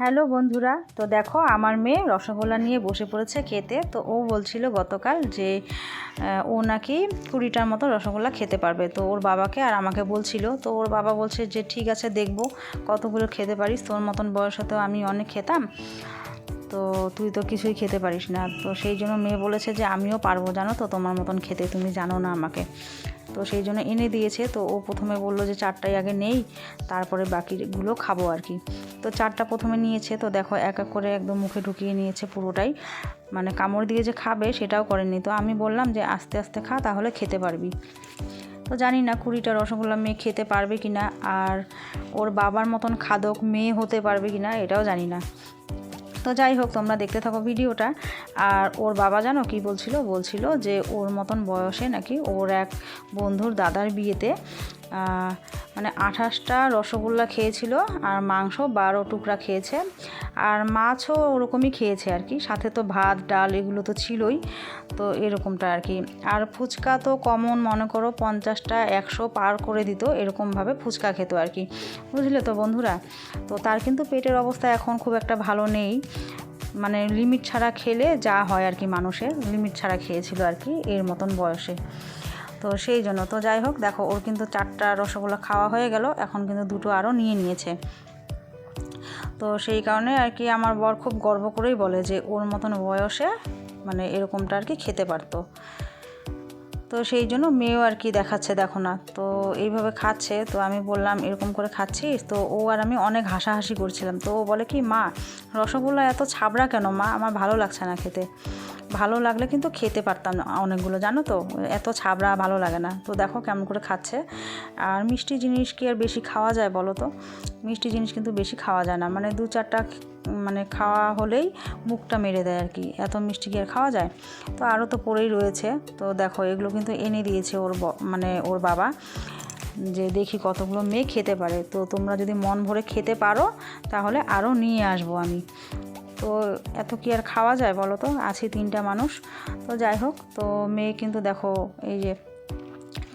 Hello বন্ধুরা, তো দেখো আমার মেয়ে রসগোল্লা নিয়ে বসে পড়েছে খেতে। তো ও বলছিল গতকাল যে ও নাকি কুড়িটার মতো রসগোল্লা খেতে পারবে। তো ওর বাবাকে আর আমাকে বলছিল। তো ওর বাবা বলছে যে, ঠিক আছে, দেখব কতগুলো খেতে পারিস। তোর মতন বয়স হতেও আমি অনেক খেতাম। তো তুই তো কিছুই খেতে পারিস না। তো সেই জন্য মেয়ে বলেছে যে, আমিও পারব জানো তো তোমার মতন খেতে, তুমি জানো না আমাকে। তো সেই জন্য এনে দিয়েছে। তো ও প্রথমে বলল যে, চারটাই আগে নেই, তারপরে বাকিগুলো খাব আর কি। তো চারটা প্রথমে নিয়েছে। তো দেখো, এক এক করে একদম মুখে ঢুকিয়ে নিয়েছে পুরোটাই। মানে কামড় দিয়ে যে খাবে সেটাও করেনি। তো আমি বললাম যে, আস্তে আস্তে খা, তাহলে খেতে পারবি। তো জানি না কুড়িটা রসগোল্লা মেয়ে খেতে পারবে কি না আর ওর বাবার মতন খাদক মেয়ে হতে পারবে কি না এটাও জানি না। তো যাই হোক, তোমরা দেখতে থাকো ভিডিওটা। আর ওর বাবা জানো কি বলছিল? বলছিল যে ওর মতন বয়সে নাকি ওর এক বন্ধুর দাদার বিয়েতে মানে আঠাশটা রসগোল্লা খেয়েছিল আর মাংস বারো টুকরা খেয়েছে। আর মাছও ওরকমই খেয়েছে আর কি। সাথে তো ভাত, ডাল এগুলো তো ছিলই, তো এরকমটা আর কি। আর ফুচকা তো কমন মনে করো পঞ্চাশটা একশো পার করে দিত, এরকমভাবে ফুচকা খেত আর কি। বুঝলে তো বন্ধুরা? তো তার কিন্তু পেটের অবস্থা এখন খুব একটা ভালো নেই। মানে লিমিট ছাড়া খেলে যা হয় আর কি মানুষের, লিমিট ছাড়া খেয়েছিল আর কি এর মতন বয়সে। তো সেই জন্য। তো যাই হোক, দেখো, ওর কিন্তু চারটা রসগোল্লা খাওয়া হয়ে গেল। এখন কিন্তু দুটো আরও নিয়ে নিয়েছে। তো সেই কারণে আর কি আমার বর খুব গর্ব করেই বলে যে ওর মতন বয়সে মানে এরকমটা আর কি খেতে পারতো। তো সেই জন্য মেয়েও আর কি দেখাচ্ছে, দেখো না। তো এইভাবে খাচ্ছে। তো আমি বললাম, এরকম করে খাচ্ছিস? তো ও আর আমি অনেক হাসাহাসি করছিলাম। তো ও বলে কি, মা, রসগোল্লা এত ছাবড়া কেন মা? আমার ভালো লাগছে না খেতে। ভালো লাগলে কিন্তু খেতে পারতাম অনেকগুলো, জানো তো? এত ছাবড়া ভালো লাগে না। তো দেখো কেমন করে খাচ্ছে। আর মিষ্টি জিনিস কি আর বেশি খাওয়া যায় বলো তো? মিষ্টি জিনিস কিন্তু বেশি খাওয়া যায় না। মানে দু চারটা মানে খাওয়া হলেই মুখটা মেরে দেয় আর কি। এত মিষ্টি কি আর খাওয়া যায়? তো আরও তো পড়েই রয়েছে। তো দেখো, এগুলো কিন্তু এনে দিয়েছে ওর মানে ওর বাবা যে দেখি কতগুলো মেয়ে খেতে পারে। তো তোমরা যদি মন ভরে খেতে পারো, তাহলে আরও নিয়ে আসব আমি। তো এত কি আর খাওয়া যায় বলো তো? আছি তিনটা মানুষ। তো যাই হোক, তো মেয়ে কিন্তু দেখো এই যে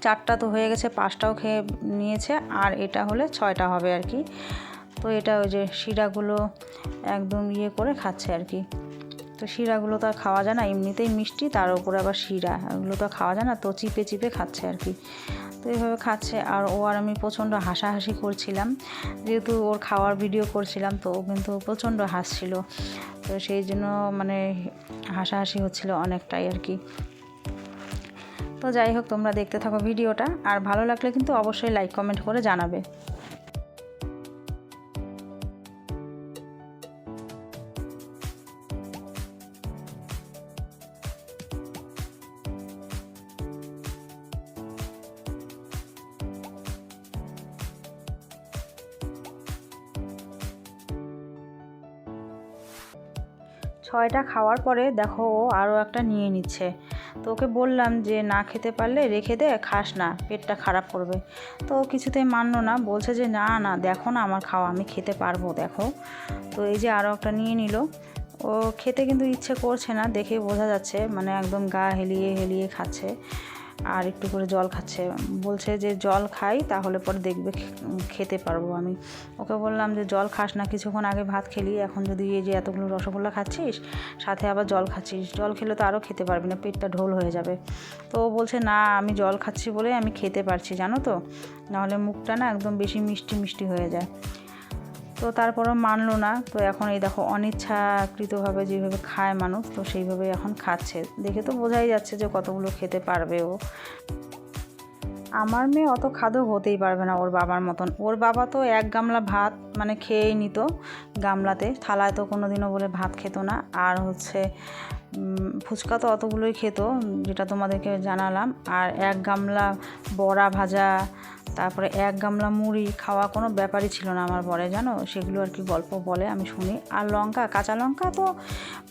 চারটা তো হয়ে গেছে, পাঁচটাও খেয়ে নিয়েছে আর এটা হলে ছয়টা হবে আর কি। তো এটা ওই যে শিরাগুলো একদম ইয়ে করে খাচ্ছে আর কি। তো শিরাগুলো তো আর খাওয়া যায় না, এমনিতেই মিষ্টি, তার উপরে আবার শিরা। এগুলো তো খাওয়া যায় না, তো চিপে চিপে খাচ্ছে আর কি। তো এইভাবে খাচ্ছে, আর ও আর আমি প্রচণ্ড হাসাহাসি করছিলাম। যেহেতু ওর খাওয়ার ভিডিও করছিলাম, তো ও কিন্তু প্রচণ্ড হাসছিল। তো সেই জন্য মানে হাসাহাসি হচ্ছিল অনেকটাই আর কি। তো যাই হোক, তোমরা দেখতে থাকো ভিডিওটা, আর ভালো লাগলে কিন্তু অবশ্যই লাইক কমেন্ট করে জানাবে। ছয়টা খাওয়ার পরে দেখো ও আরও একটা নিয়ে নিচ্ছে। তো ওকে বললাম যে, না খেতে পারলে রেখে দে, খাস না, পেটটা খারাপ করবে। তো কিছুতেই মানলো না, বলছে যে, না না, দেখো না আমার খাওয়া, আমি খেতে পারব, দেখো। তো এই যে আরও একটা নিয়ে নিল। ও খেতে কিন্তু ইচ্ছে করছে না, দেখে বোঝা যাচ্ছে মানে একদম গা হেলিয়ে হেলিয়ে খাচ্ছে। আর একটু করে জল খাচ্ছে। বলছে যে জল খাই, তাহলে পরে দেখবে খেতে পারব আমি। ওকে বললাম যে, জল খাস না, কিছুক্ষণ আগে ভাত খেলি, এখন যদি এই যে এতগুলো রসগোল্লা খাচ্ছিস, সাথে আবার জল খাচ্ছিস। জল খেলে তো আরও খেতে পারবি না, পেটটা ঢোল হয়ে যাবে। তো বলছে, না, আমি জল খাচ্ছি বলে আমি খেতে পারছি, জানো তো? নাহলে মুখটা না একদম বেশি মিষ্টি মিষ্টি হয়ে যায়। তো তারপরও মানলো না। তো এখন এই দেখো, অনিচ্ছাকৃতভাবে যেভাবে খায় মানুষ, তো সেইভাবে এখন খাচ্ছে। দেখে তো বোঝাই যাচ্ছে যে কতগুলো খেতে পারবে ও। আমার মেয়ে অত খাদক হতেই পারবে না ওর বাবার মতন। ওর বাবা তো এক গামলা ভাত মানে খেয়েই নিত গামলাতে, থালায় তো কোনো দিনও বলে ভাত খেত না। আর হচ্ছে ফুচকা তো অতগুলোই খেত, যেটা তোমাদেরকে জানালাম। আর এক গামলা বড়া ভাজা তারপরে এক গামলা মুড়ি খাওয়া কোনো ব্যাপারই ছিল না আমার বরে, জানো? সেগুলো আর কি গল্প বলে, আমি শুনি। আর লঙ্কা, কাঁচা লঙ্কা তো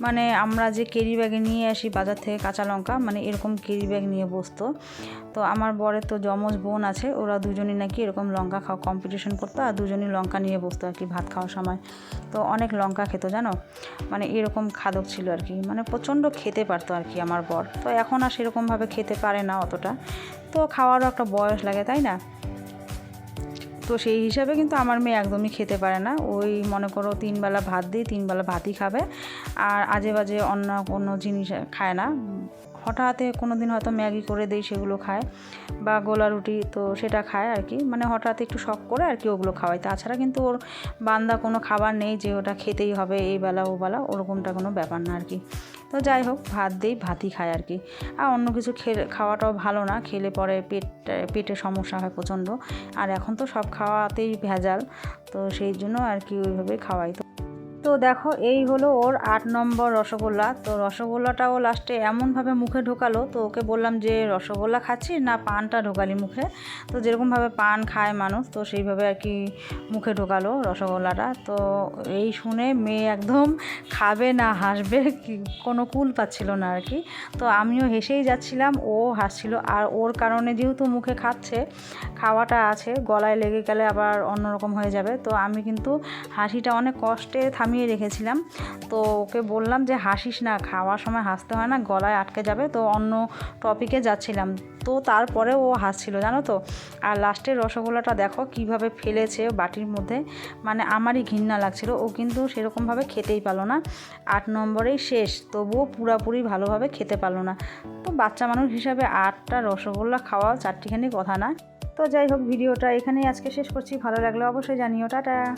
মানে আমরা যে কেরি ব্যাগে নিয়ে আসি বাজার থেকে কাঁচা লঙ্কা মানে এরকম কেরি ব্যাগ নিয়ে বসতো। তো আমার বরের তো যমজ বোন আছে, ওরা দুজনই নাকি এরকম লঙ্কা খাওয়া কম্পিটিশন করতো আর দুজনই লঙ্কা নিয়ে বসতো আর কি ভাত খাওয়ার সময়। তো অনেক লঙ্কা খেতো, জানো? মানে এরকম খাদক ছিল আর কি মানে প্রচণ্ড খেতে পারতো আর কি আমার বর। তো এখন আর সেরকমভাবে খেতে পারে না অতটা। তো খাওয়ারও একটা বয়স লাগে, তাই না? তো সেই হিসাবে কিন্তু আমার মেয়ে একদমই খেতে পারে না। ওই মনে করো তিনবেলা ভাত দিই তিনবেলা ভাতই খাবে। আর আজে বাজে অন্য কোনো জিনিস খায় না। হঠাৎ কোনো দিন হয়তো ম্যাগি করে দেই, সেগুলো খায়। বা গোলা রুটি, তো সেটা খায় আর কি। মানে হঠাৎ একটু শখ করে আর কি ওগুলো খাওয়াই। তাছাড়া কিন্তু ওর বান্দা কোনো খাবার নেই যে ওটা খেতেই হবে, এই বেলা ও বেলা। ওরকমটা কোনো ব্যাপার না আর কি। তো যাই হোক, ভাত দিই, ভাতই খায় আর কি। আর অন্য কিছু খেলে, খাওয়াটাও ভালো না, খেলে পরে পেট, পেটে সমস্যা হয় প্রচণ্ড। আর এখন তো সব খাওয়াতেই ভেজাল, তো সেই জন্য আর কি ওইভাবে খাওয়াই। তো তো দেখো, এই হলো ওর আট নম্বর রসগোল্লা। তো রসগোল্লাটাও লাস্টে এমনভাবে মুখে ঢোকালো, তো ওকে বললাম যে, রসগোল্লা খাচ্ছি না পানটা ঢোকালি মুখে? তো যেরকমভাবে পান খায় মানুষ, তো সেইভাবে আর কি মুখে ঢোকালো রসগোল্লাটা। তো এই শুনে মেয়ে একদম খাবে না, হাসবে কোনো কুল পাচ্ছিল না আর কি। তো আমিও হেসেই যাচ্ছিলাম, ও হাসছিল। আর ওর কারণে যেহেতু মুখে খাচ্ছে, খাওয়াটা আছে, গলায় লেগে গেলে আবার অন্যরকম হয়ে যাবে। তো আমি কিন্তু হাসিটা অনেক কষ্টে থামিয়ে রেখেছিলাম। তো ওকে বললাম যে, হাসিস না, খাওয়ার সময় হাসতে হয় না, গলায় আটকে যাবে। তো অন্য টপিকে যাচ্ছিলাম। তো তারপরে ও হাসছিল, জানো তো? আর লাস্টের রসগোল্লাটা দেখো কীভাবে ফেলেছে বাটির মধ্যে। মানে আমারই ঘৃণা লাগছিল, ও কিন্তু সেরকমভাবে খেতেই পারল না। আট নম্বরেই শেষ, তবুও পুরাপুরি ভালোভাবে খেতে পারল না। তো বাচ্চা মানুষ হিসাবে আটটা রসগোল্লা খাওয়া চারটিখানি কথা না। তো যাই হোক, ভিডিওটা এখানেই আজকে শেষ করছি। ভালো লাগলে অবশ্যই জানিও। টাটা!